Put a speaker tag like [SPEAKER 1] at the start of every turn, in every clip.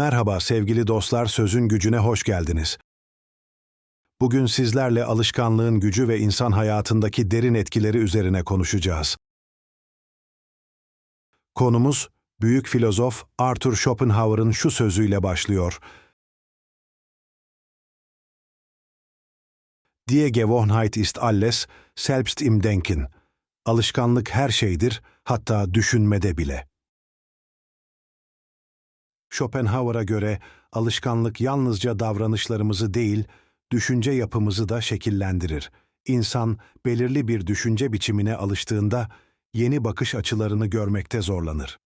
[SPEAKER 1] Merhaba sevgili dostlar, Sözün Gücüne hoş geldiniz. Bugün sizlerle alışkanlığın gücü ve insan hayatındaki derin etkileri üzerine konuşacağız. Konumuz, büyük filozof Arthur Schopenhauer'ın şu sözüyle başlıyor. Die Gewohnheit ist alles, selbst im Denken. Alışkanlık her şeydir, hatta düşünmede bile. Schopenhauer'a göre alışkanlık yalnızca davranışlarımızı değil, düşünce yapımızı da şekillendirir. İnsan belirli bir düşünce biçimine alıştığında yeni bakış açılarını görmekte zorlanır.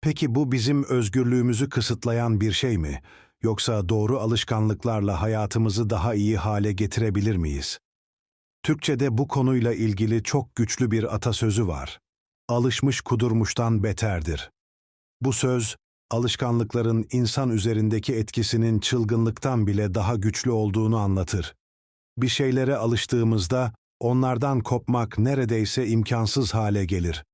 [SPEAKER 1] Peki bu bizim özgürlüğümüzü kısıtlayan bir şey mi? Yoksa doğru alışkanlıklarla hayatımızı daha iyi hale getirebilir miyiz? Türkçede bu konuyla ilgili çok güçlü bir atasözü var. Alışmış kudurmuştan beterdir. Bu söz, alışkanlıkların insan üzerindeki etkisinin çılgınlıktan bile daha güçlü olduğunu anlatır. Bir şeylere alıştığımızda onlardan kopmak neredeyse imkansız hale gelir.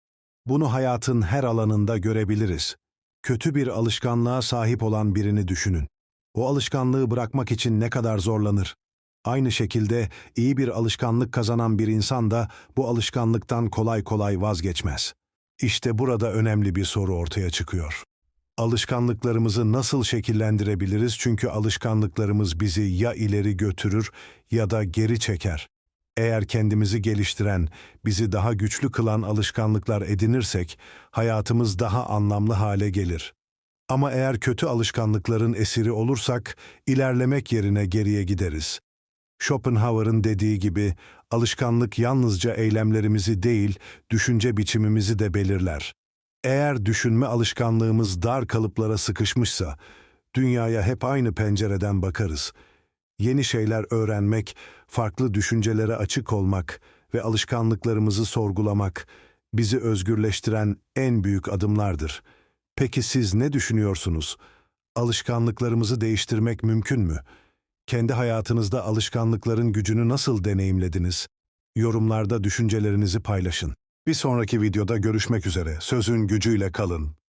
[SPEAKER 1] Bunu hayatın her alanında görebiliriz. Kötü bir alışkanlığa sahip olan birini düşünün. O alışkanlığı bırakmak için ne kadar zorlanır. Aynı şekilde iyi bir alışkanlık kazanan bir insan da bu alışkanlıktan kolay kolay vazgeçmez. İşte burada önemli bir soru ortaya çıkıyor. Alışkanlıklarımızı nasıl şekillendirebiliriz? Çünkü alışkanlıklarımız bizi ya ileri götürür ya da geri çeker. Eğer kendimizi geliştiren, bizi daha güçlü kılan alışkanlıklar edinirsek, hayatımız daha anlamlı hale gelir. Ama eğer kötü alışkanlıkların esiri olursak, ilerlemek yerine geriye gideriz. Schopenhauer'ın dediği gibi, alışkanlık yalnızca eylemlerimizi değil, düşünce biçimimizi de belirler. Eğer düşünme alışkanlığımız dar kalıplara sıkışmışsa, dünyaya hep aynı pencereden bakarız. Yeni şeyler öğrenmek, farklı düşüncelere açık olmak ve alışkanlıklarımızı sorgulamak bizi özgürleştiren en büyük adımlardır. Peki siz ne düşünüyorsunuz? Alışkanlıklarımızı değiştirmek mümkün mü? Kendi hayatınızda alışkanlıkların gücünü nasıl deneyimlediniz? Yorumlarda düşüncelerinizi paylaşın. Bir sonraki videoda görüşmek üzere. Sözün gücüyle kalın.